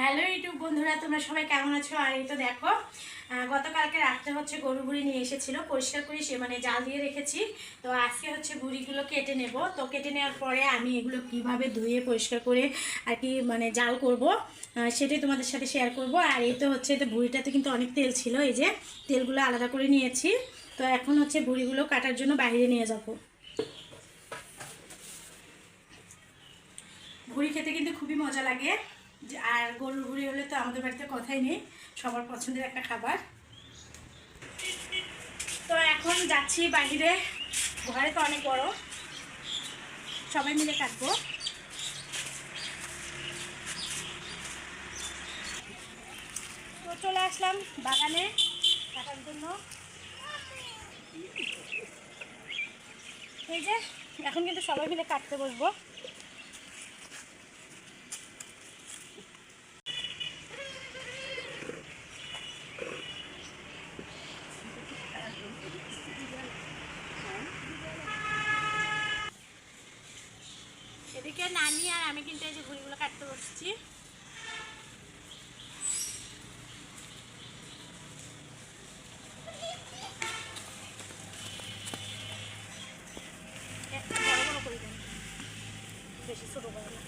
Hello YouTube বন্ধুরা, তোমরা সবাই কেমন আছো? আর এই তো দেখো গতকালকে রাত্রে হচ্ছে গরু বুড়ি নিয়ে এসেছিল, পরিষ্কার করে সে মানে জাল দিয়ে রেখেছি। তো আজকে হচ্ছে বুড়িগুলো কেটে নেব। তো কেটে নেওয়ার পরে আমি এগুলো কীভাবে ধুয়ে, পরিষ্কার করে আর কি মানে জাল করব সেটাই তোমাদের সাথে শেয়ার করব। আর এই তো হচ্ছে তো বুড়িটাতে কিন্তু অনেক তেল ছিল, এই যে তেলগুলো আলাদা করে নিয়েছি। তো এখন হচ্ছে বুড়িগুলো কাটার জন্য বাইরে নিয়ে যাব। ভুড়ি খেতে কিন্তু খুবই মজা লাগে। আর গরুর ভুড়ি হলে তো আমাদের বাড়িতে কথাই নেই, সবার পছন্দের একটা খাবার। তো এখন যাচ্ছি বাইরে, ঘরে তো অনেক বড়। সবাই মিলে কাটবো তো চলে আসলাম বাগানে কাটার জন্য। এই যে, এখন কিন্তু সবাই মিলে কাটতে বসবো। এদিকে নানি আর আমি কিন্তু এই যে ঘুড়িগুলো কাটতে বসছি। বড় বড় করে বেশি ছোট করে না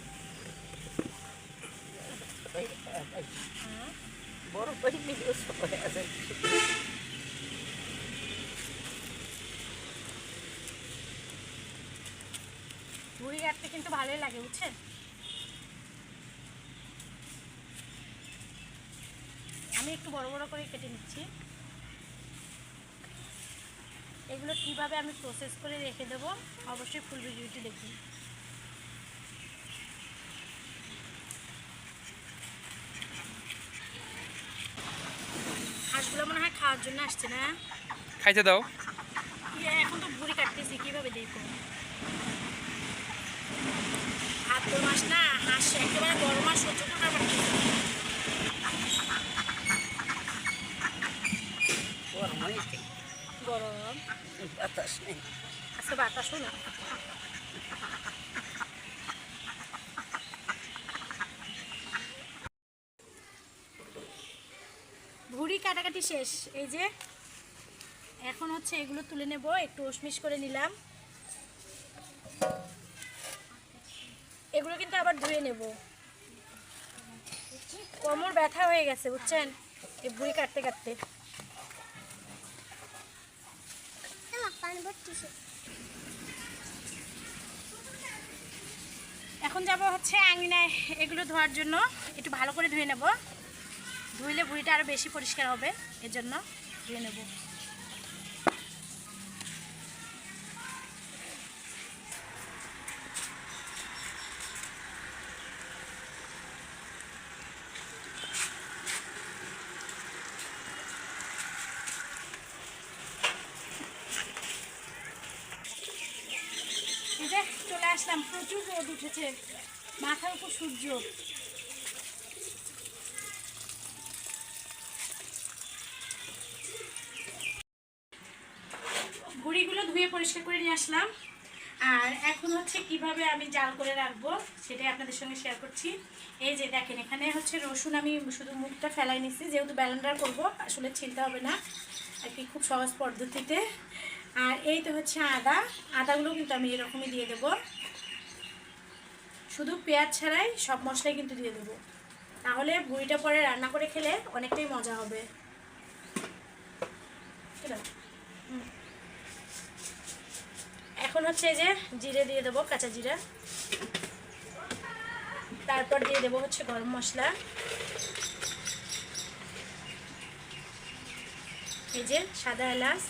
বড় করে আছে ঘুড়ি কাটতে কিন্তু ভালোই লাগে বুঝছেন আমি একটু বড় বড় করে কেটে নিচ্ছি। এগুলো কীভাবে আমি প্রসেস করে রেখে দেবো অবশ্যই ফুল ভিডিওটি দেখুন। হাঁসগুলো মনে হয় খাওয়ার জন্য আসছে না? খাইতে দাও। ইয়ে, এখন তো ভুড়ি কাটতেছি কীভাবে দেখব? ভাদ্র মাস না হাঁস একেবারে বড় মাস সহ্য করতে। গরম গরম বাতাস নেই। আজকে বাতাসও না। ভুড়ি কাটাকাটি শেষ। এই যে এখন হচ্ছে এগুলো তুলে নেব একটু উসমিস করে নিলাম। এগুলো কিন্তু আবার ধুয়ে নেব। কোমর ব্যথা হয়ে গেছে, বুঝছেন? এই ভুড়ি কাটতে কাটতে। এখন যাব হচ্ছে আঙিনায় এগুলো ধোয়ার জন্য। একটু ভালো করে ধুয়ে নেব। ধুইলে ভুঁড়িটা আরও বেশি পরিষ্কার হবে এর জন্য ধুয়ে নেব এই যে চলে আসলাম প্রচুর রোদ উঠেছে। মাথার উপর সূর্য। গুড়িগুলো ধুয়ে পরিষ্কার করে নিয়ে আসলাম। আর এখন হচ্ছে কীভাবে আমি জাল করে রাখব সেটাই আপনাদের সঙ্গে শেয়ার করছি। এই যে দেখেন, এখানে হচ্ছে রসুন আমি শুধু মুখটা ফেলাই নিচ্ছি যেহেতু ব্যালেন্ডার করব, আসলে ছিলতে হবে না। আর কি, খুব সহজ পদ্ধতিতে। আর এই তো হচ্ছে আদা। আদাগুলো কিন্তু আমি এরকমই দিয়ে দেব। শুধু পেঁয়াজ ছাড়াই সব মশলাই কিন্তু দিয়ে দেবো। তাহলে বুড়িটা পরে রান্না করে খেলে অনেকটাই মজা হবে। এখন হচ্ছে যে জিরে দিয়ে দেবো, কাঁচা জিরা। তারপর দিয়ে দেবো হচ্ছে গরম মশলা। এই যে সাদা এলাচ।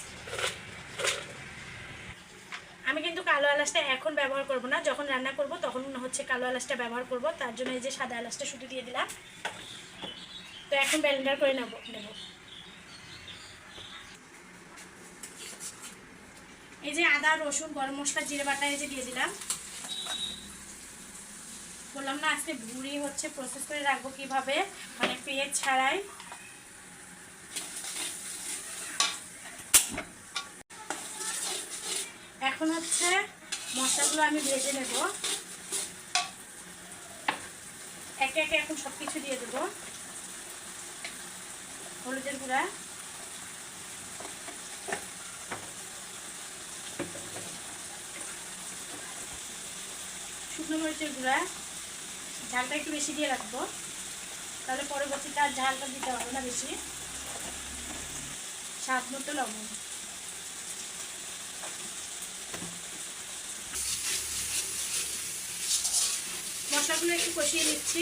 এলাচটা এখন ব্যবহার করব না। যখন রান্না করব তখন হচ্ছে কালো এলাচটা ব্যবহার করব। তার জন্য এই যে সাদা এলাচটা শুধু দিয়ে দিলাম। তো এখন ব্লেন্ডার করে নেব নেব। এই যে আদা, রসুন, গরম মশলা, জিরে বাটা এই যে দিয়ে দিলাম। বললাম না, আজকে ভুড়ি হচ্ছে প্রসেস করে রাখব কীভাবে? মানে পেঁয়াজ ছাড়াই। এখন হচ্ছে মশলাগুলো আমি ভেজে নেব। একে একে এখন সব কিছু দিয়ে দেবো। হলুদের গুঁড়া। শুকনো মরিচের গুঁড়া। ঝালটা একটু বেশি দিয়ে রাখব। তাহলে পরবর্তীতে আর ঝালটা দিতে হবে না বেশি। স্বাদ মতো লবণ। মশলাগুলো একটু কষিয়ে নিচ্ছি।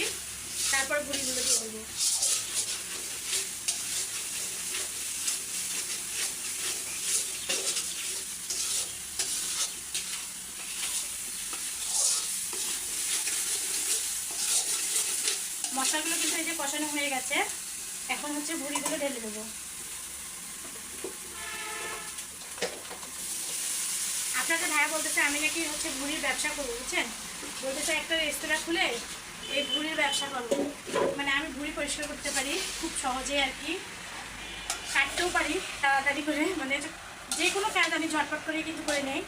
তারপর গুঁড়িগুলো দিয়ে দেবো। মশলাগুলো কিন্তু এই যে কষানো হয়ে গেছে, এখন হচ্ছে ভুড়িগুলো ঢেলে দেবো। আপনাদের ভাইয়া বলতেছে, আমি নাকি হচ্ছে ভুড়ির ব্যবসা করব, বুঝছেন? বলতেছে একটা রেস্তোরাঁ খুলে এই ভুড়ির ব্যবসা করব। মানে আমি ভুড়ি পরিষ্কার করতে পারি, খুব সহজে আর কি। কাটতেও পারি, তাড়াতাড়ি করে মানে যে কোনো কাজ আমি ঝটপট করে কিন্তু করে নেই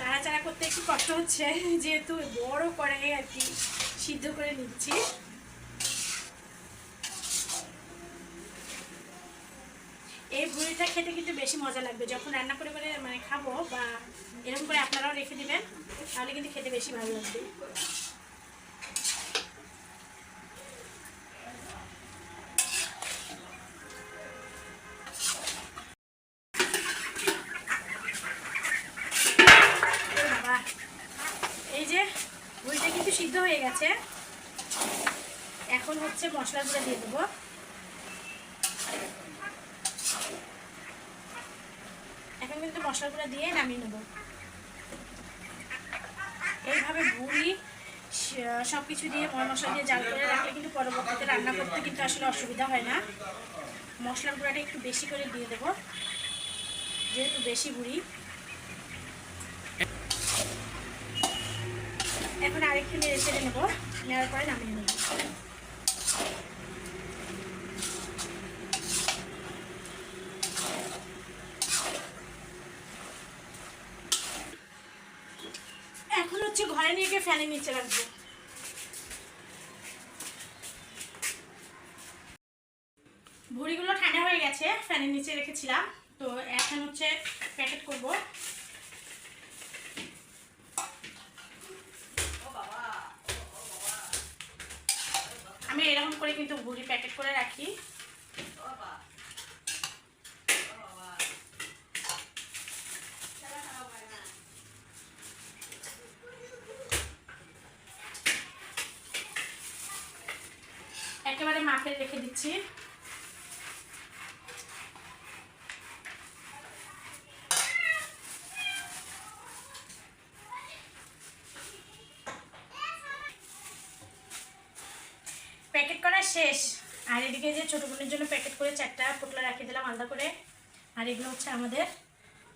নাড়াচাড়া করতে একটু কষ্ট হচ্ছে, যেহেতু বড় করে আর কি সিদ্ধ করে নিচ্ছি। এই ভুড়িটা খেতে কিন্তু বেশি মজা লাগবে। যখন রান্না করে করে মানে খাব বা এরকম করে আপনারাও রেখে দিবেন, তাহলে কিন্তু খেতে বেশি ভালো লাগবে। গেছে এখন হচ্ছে মশলাগুলো দিয়ে দেবো। এখন কিন্তু মশলাগুলো দিয়ে নামিয়ে নেব। এইভাবে ভুড়ি সব কিছু দিয়ে ময় মশলা দিয়ে জাল করে রাখলে কিন্তু পরবর্তীতে রান্না করতে কিন্তু আসলে অসুবিধা হয় না। মশলার গুঁড়াটা একটু বেশি করে দিয়ে দেবো। যেহেতু বেশি ভুড়ি। এখন আরেকটু নেড়ে চেড়ে নেব। নেওয়ার পরে নামিয়ে নেব। হচ্ছে ঘরে নিয়ে গিয়ে ফ্যানের নিচে রাখব। ভুড়িগুলো ঠান্ডা হয়ে গেছে, ফ্যানের নিচে রেখেছিলাম তো এখন হচ্ছে প্যাকেট করব আমি এরকম করে কিন্তু ভুড়ি প্যাকেট করে রাখি। একেবারে মাপে রেখে দিচ্ছি। প্যাকেট করা শেষ। আর এদিকে যে ছোটো বোনের জন্য প্যাকেট করে চারটা পোটলা রাখিয়ে দিলাম আলাদা করে। আর এগুলো হচ্ছে আমাদের।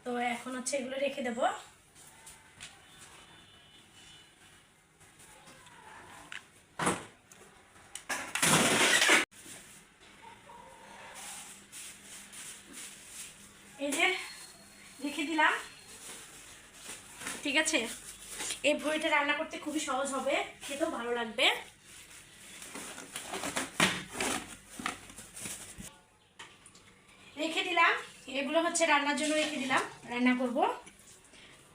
তো এখন হচ্ছে এগুলো রেখে দেবো। এই যে রেখে দিলাম। ঠিক আছে? এই ভুড়িটা রান্না করতে খুবই সহজ হবে। খেতেও ভালো লাগবে রেখে দিলাম এগুলো হচ্ছে রান্নার জন্য রেখে দিলাম, রান্না করব।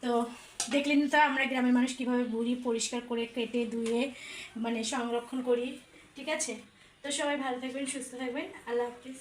তো দেখলেন তো আমরা গ্রামের মানুষ কীভাবে বুড়ি পরিষ্কার করে কেটে, ধুয়ে মানে সংরক্ষণ করি, ঠিক আছে? তো সবাই ভালো থাকবেন, সুস্থ থাকবেন, আল্লাহ হাফিজ।